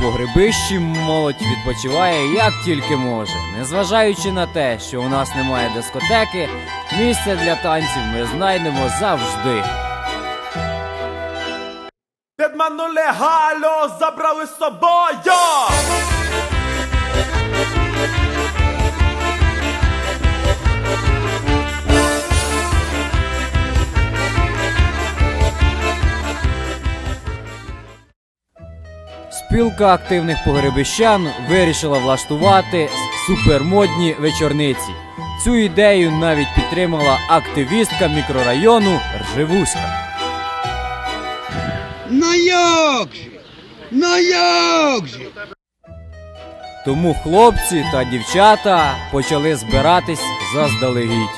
погребищі молодь відпочиває як тільки може. Незважаючи на те, що у нас немає дискотеки, місце для танців ми знайдемо завжди. Підманули гало забрали з собою. Спілка активних погребищан вирішила влаштувати супермодні вечорниці. Цю ідею навіть підтримала активістка мікрорайону Ржевуська. Ну як же? Ну як же? Тому хлопці та дівчата почали збиратись заздалегідь.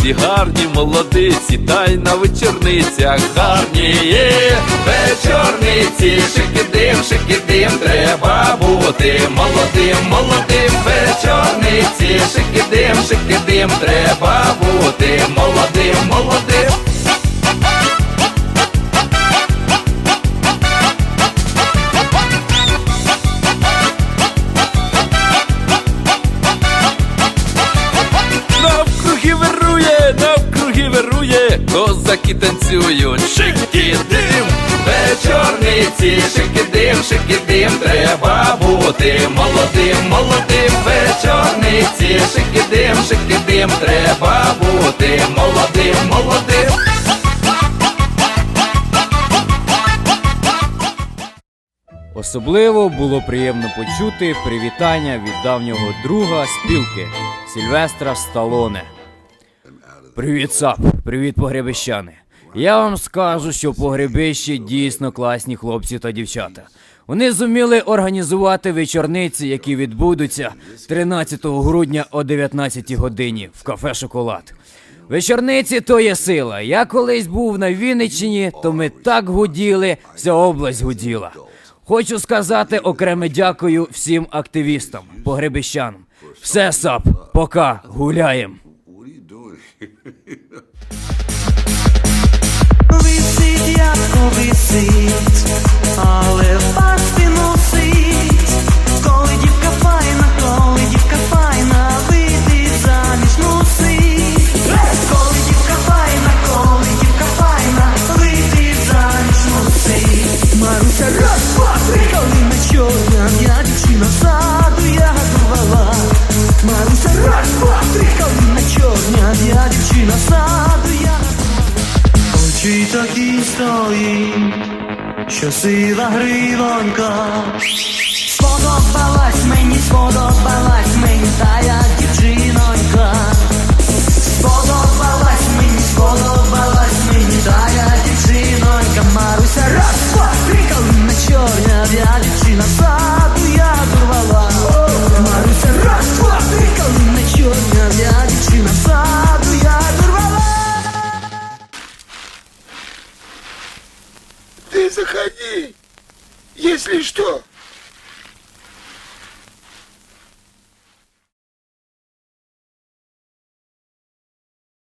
Молодиці, гарні молодиці, та й на вечорницях гарні. Є вечорниці, шикидим, шикидим, треба бути. Молодим, молодим, вечорниці, шикидим, шикидим, треба бути. Молодим, молодим. Вирує, козаки танцюють, шикідим, вечорниці, шикідим, шикідим, треба бути молодим, молодим, вечорниці, шикідим, шикідим, треба бути молодим, молодим. Особливо було приємно почути привітання від давнього друга спілки Сільвестра Сталоне. Привіт, САП! Привіт, погребищани! Я вам скажу, що погребищі дійсно класні хлопці та дівчата. Вони зуміли організувати вечорниці, які відбудуться 13 грудня о 19 годині в кафе Шоколад. Вечорниці то є сила. Я колись був на Вінниччині, то ми так гуділи, вся область гуділа. Хочу сказати окреме дякую всім активістам, погребищанам. Все сап, пока гуляєм. Висить, як висить, але пасти Очі такі стоїть, що сила гривонька. Сподобалась мені, сподобалась мені тая дівчинонька. Сподобалась мені, сподобалась мені тая дівчинонька. Маруся, раз, два, три, калина чорня, я дівчина саду я дурвала. Если что.